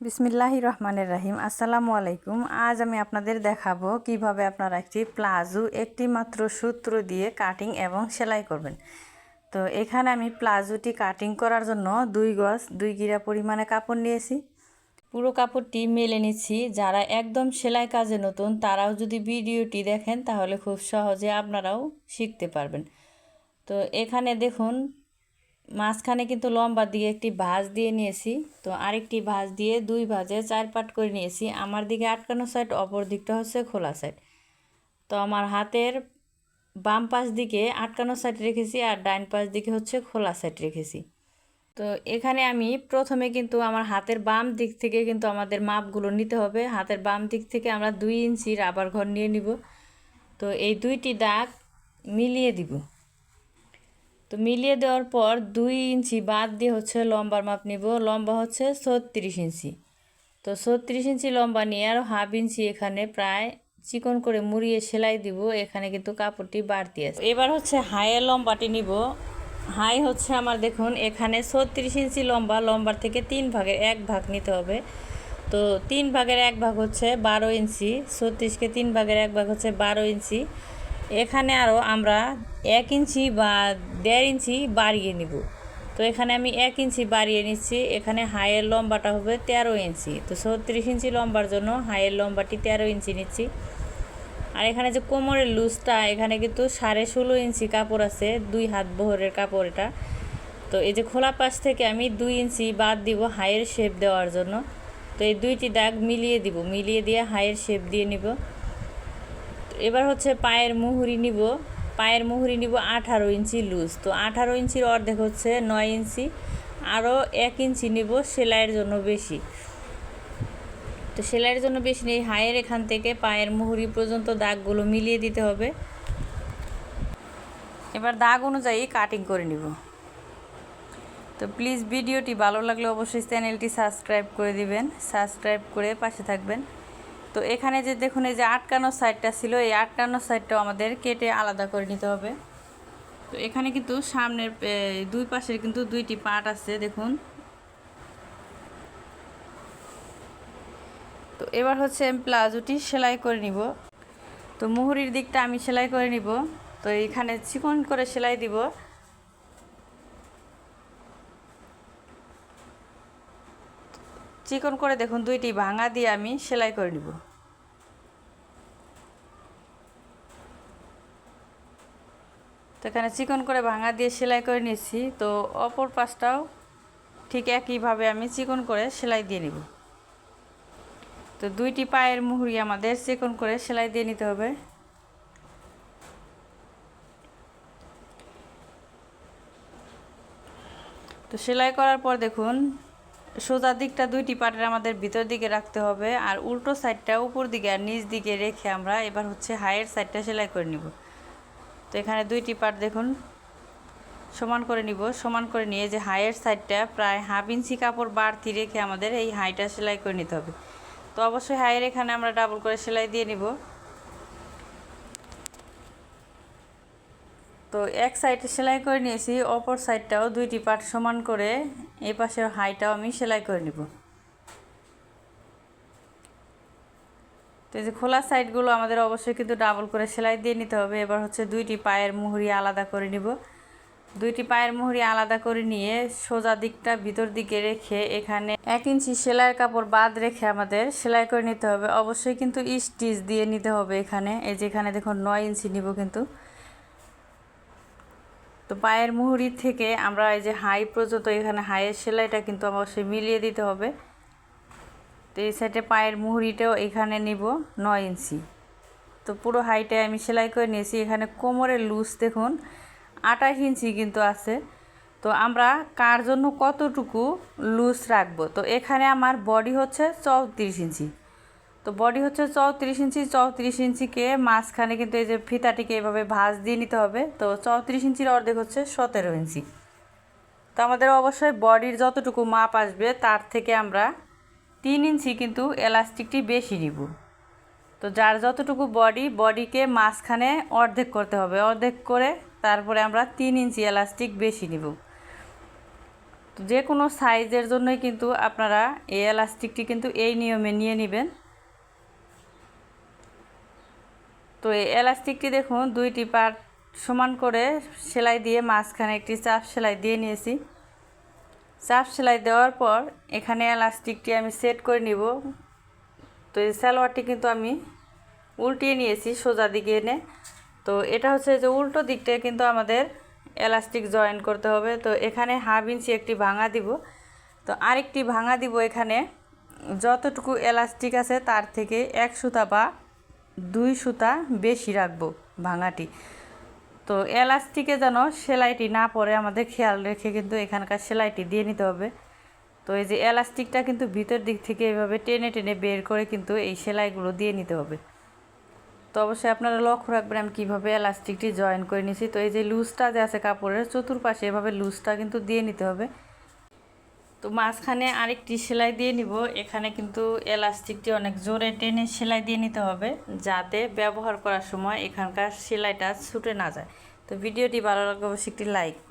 বিসমিল্লাহি রহমানের রাহিম। আসসালামু আলাইকুম। আজ আমি আপনাদের দেখাবো কীভাবে আপনারা একটি প্লাজো একটি মাত্র সূত্র দিয়ে কাটিং এবং সেলাই করবেন। তো এখানে আমি প্লাজোটি কাটিং করার জন্য দুই গজ, দুই গিরা পরিমাণে কাপড় নিয়েছি। পুরো কাপড়টি মেলে নিচ্ছি। যারা একদম সেলাই কাজে নতুন, তারাও যদি ভিডিওটি দেখেন, তাহলে খুব সহজে আপনারাও শিখতে পারবেন। তো এখানে দেখুন মাঝখানে কিন্তু লম্বা দিয়ে একটি ভাঁজ দিয়ে নিয়েছি। তো আরেকটি ভাঁজ দিয়ে দুই ভাঁজে চার পাট করে নিয়েছি। আমার দিকে আটকানো সাইড অপর দিকটা হচ্ছে খোলা সাইড তো আমার হাতের বাম পাশ দিকে আটকানো সাইড রেখেছি আর ডাইন পাশ দিকে হচ্ছে খোলা সাইড রেখেছি। তো এখানে আমি প্রথমে কিন্তু আমার হাতের বাম দিক থেকে কিন্তু আমাদের মাপগুলো নিতে হবে। হাতের বাম দিক থেকে আমরা দুই ইঞ্চি রাবার ঘর নিয়ে নিব। তো এই দুইটি দাগ মিলিয়ে দিব। তো মিলিয়ে দেওয়ার পর দুই ইঞ্চি বাদ দিয়ে হচ্ছে লম্বার মাপ নিব। লম্বা হচ্ছে ছত্রিশ ইঞ্চি। তো ছত্রিশ ইঞ্চি লম্বা নিয়ে আর হাফ ইঞ্চি এখানে প্রায় চিকন করে মুড়িয়ে সেলাই দিব। এখানে কিন্তু কাপড়টি বাড়তি আছে। এবার হচ্ছে হাইয়ের লম্বাটি নিব। হাই হচ্ছে আমার দেখুন, এখানে ছত্রিশ ইঞ্চি লম্বা, লম্বার থেকে তিন ভাগের এক ভাগ নিতে হবে। তো তিন ভাগের এক ভাগ হচ্ছে বারো ইঞ্চি, ছত্রিশকে তিন ভাগের এক ভাগ হচ্ছে বারো ইঞ্চি। এখানে আরও আমরা এক ইঞ্চি বা দেড় ইঞ্চি বাড়িয়ে নিব। তো এখানে আমি এক ইঞ্চি বাড়িয়ে নিচ্ছি। এখানে হাইয়ের লম্বাটা হবে তেরো ইঞ্চি। তো ছত্রিশ ইঞ্চি লম্বার জন্য হাইয়ের লম্বাটি তেরো ইঞ্চি নিচ্ছি। আর এখানে যে কোমরের লুজটা, এখানে কিন্তু সাড়ে ষোলো ইঞ্চি কাপড় আছে, দুই হাত বহরের কাপড় এটা। তো এই যে খোলা পাশ থেকে আমি দুই ইঞ্চি বাদ দিব হাইয়ের শেপ দেওয়ার জন্য। তো এই দুইটি দাগ মিলিয়ে দিব। মিলিয়ে দিয়ে হাইয়ের শেপ দিয়ে নিব। এবার হচ্ছে পায়ের মুহুরি নিব। পায়ের মুহুরি নিব আঠারো ইঞ্চি লুজ। তো আঠারো ইঞ্চির অর্ধেক হচ্ছে নয় ইঞ্চি। আরও এক ইঞ্চি নিব সেলাইয়ের জন্য বেশি। তো সেলাইয়ের জন্য বেশি নেই, হায়ের এখান থেকে পায়ের মুহুরি পর্যন্ত দাগগুলো মিলিয়ে দিতে হবে। এবার দাগ অনুযায়ী কাটিং করে নিব। তো প্লিজ ভিডিওটি ভালো লাগলে অবশ্যই চ্যানেলটি সাবস্ক্রাইব করে দিবেন। সাবস্ক্রাইব করে পাশে থাকবেন। তো এখানে যে দেখুন, এই যে আটকানো সাইডটা ছিল, এই আটকানো সাইডটাও আমাদের কেটে আলাদা করে নিতে হবে। তো এখানে কিন্তু সামনের দুই পাশের কিন্তু দুইটি পার্ট আছে, দেখুন। তো এবার হচ্ছে আমি প্লাজোটি সেলাই করে নিব। তো মুহুরির দিকটা আমি সেলাই করে নিব। তো এইখানে চিকন করে সেলাই দিব। চিকন করে দেখুন, দুইটি ভাঙা দিয়ে আমি সেলাই করে নিব। তো এখানে চিকন করে ভাঙা দিয়ে সেলাই করে নিচ্ছি তো অপর পাশটাও ঠিক একইভাবে আমি চিকন করে সেলাই দিয়ে নিব। তো দুইটি পায়ের মুহুরি আমাদের চিকন করে সেলাই দিয়ে নিতে হবে। তো সেলাই করার পর দেখুন সোজা দিকটা দুইটি পাটের আমাদের ভিতর দিকে রাখতে হবে, আর উল্টো সাইডটা উপর দিকে আর নিচ দিকে রেখে আমরা এবার হচ্ছে হাইয়ের সাইডটা সেলাই করে নিব। তো এখানে দুইটি পাট দেখুন, সমান করে নিব, সমান করে নিয়ে যে হাইয়ের সাইডটা প্রায় হাফ ইঞ্চি কাপড় বাড়তি রেখে আমাদের এই হাইটা সেলাই করে নিতে হবে। তো অবশ্যই হাইয়ের এখানে আমরা ডাবল করে সেলাই দিয়ে নিব। তো এক সাইডে সেলাই করে নিয়েছি, অপর সাইডটাও দুইটি পাট সমান করে এই পাশের হাইটাও আমি সেলাই করে নিব। তো এই যে খোলা সাইডগুলো আমাদের অবশ্যই কিন্তু ডাবল করে সেলাই দিয়ে নিতে হবে। এবার হচ্ছে দুইটি পায়ের মুহুরি আলাদা করে নিব। দুইটি পায়ের মুহুরি আলাদা করে নিয়ে সোজা দিকটা ভিতর দিকে রেখে এখানে এক ইঞ্চি সেলাইয়ের কাপড় বাদ রেখে আমাদের সেলাই করে নিতে হবে। অবশ্যই কিন্তু স্টিচ দিয়ে নিতে হবে এখানে। এই যে এখানে দেখুন নয় ইঞ্চি নিব কিন্তু। তো পায়ের মুহুরি থেকে আমরা এই যে হাই পর্যন্ত, এখানে হাইয়ের সেলাইটা কিন্তু অবশ্যই মিলিয়ে দিতে হবে। তো এই সাইডে পায়ের মুহুরিটাও এখানে নিব নয় ইঞ্চি। তো পুরো হাইটায় আমি সেলাই করে নিয়েছি। এখানে কোমরের লুজ দেখুন আঠাশ ইঞ্চি কিন্তু আছে। তো আমরা কার জন্য কতটুকু লুজ রাখব? তো এখানে আমার বডি হচ্ছে চৌত্রিশ ইঞ্চি। তো বডি হচ্ছে চৌত্রিশ ইঞ্চি চৌত্রিশ ইঞ্চিকে মাঝখানে কিন্তু এই যে ফিতাটিকে এভাবে ভাঁজ দিয়ে নিতে হবে। তো চৌত্রিশ ইঞ্চির অর্ধেক হচ্ছে সতেরো ইঞ্চি। তো আমাদের অবশ্যই বডির যতটুকু মাপ আসবে, তার থেকে আমরা তিন ইঞ্চি কিন্তু এলাস্টিকটি বেশি নিব। তো যার যতটুকু বডি বডিকে মাঝখানে অর্ধেক করতে হবে। অর্ধেক করে তারপরে আমরা তিন ইঞ্চি এলাস্টিক বেশি নিব। তো যে কোনো সাইজের জন্যই কিন্তু আপনারা এই এলাস্টিকটি কিন্তু এই নিয়মে নিয়ে নেবেন। তো এই এলাস্টিকটি দেখুন, দুইটি পার্ট সমান করে সেলাই দিয়ে মাঝখানে একটি চাপ সেলাই দিয়ে নিয়েছি। চাপ সেলাই দেওয়ার পর এখানে এলাস্টিকটি আমি সেট করে নিব। তো এই সালোয়ারটি কিন্তু আমি উল্টিয়ে নিয়েছি সোজা দিকে এনে। তো এটা হচ্ছে যে উল্টো দিকটা কিন্তু আমাদের এলাস্টিক জয়েন করতে হবে। তো এখানে হাফ ইঞ্চি একটি ভাঙা দিব। তো আরেকটি ভাঙা দিব এখানে। যতটুকু এলাস্টিক আছে তার থেকে এক সুতা বা দুই সুতা বেশি রাখব ভাঙাটি। তো এলাস্টিকে যেন সেলাইটি না পরে আমাদের খেয়াল রেখে কিন্তু এখানকার সেলাইটি দিয়ে নিতে হবে। তো এই যে এলাস্টিকটা কিন্তু ভিতর দিক থেকে এভাবে টেনে টেনে বের করে কিন্তু এই সেলাইগুলো দিয়ে নিতে হবে। তো অবশ্যই আপনারা লক্ষ্য রাখবেন আমি কীভাবে এলাস্টিকটি জয়েন করে নিয়েছি। তো এই যে লুজটা যে আছে কাপড়ের, চতুর্পাশে এভাবে লুজটা কিন্তু দিয়ে নিতে হবে। তো মাঝখানে আরেকটি সেলাই দিয়ে নিব। এখানে কিন্তু এলাস্টিকটি অনেক জোরে টেনে সেলাই দিয়ে নিতে হবে যাতে ব্যবহার করার সময় এখানকার সেলাইটা ছুটে না যায়। তো ভিডিওটি ভালো লাগলে অবশ্যই একটি লাইক করুন।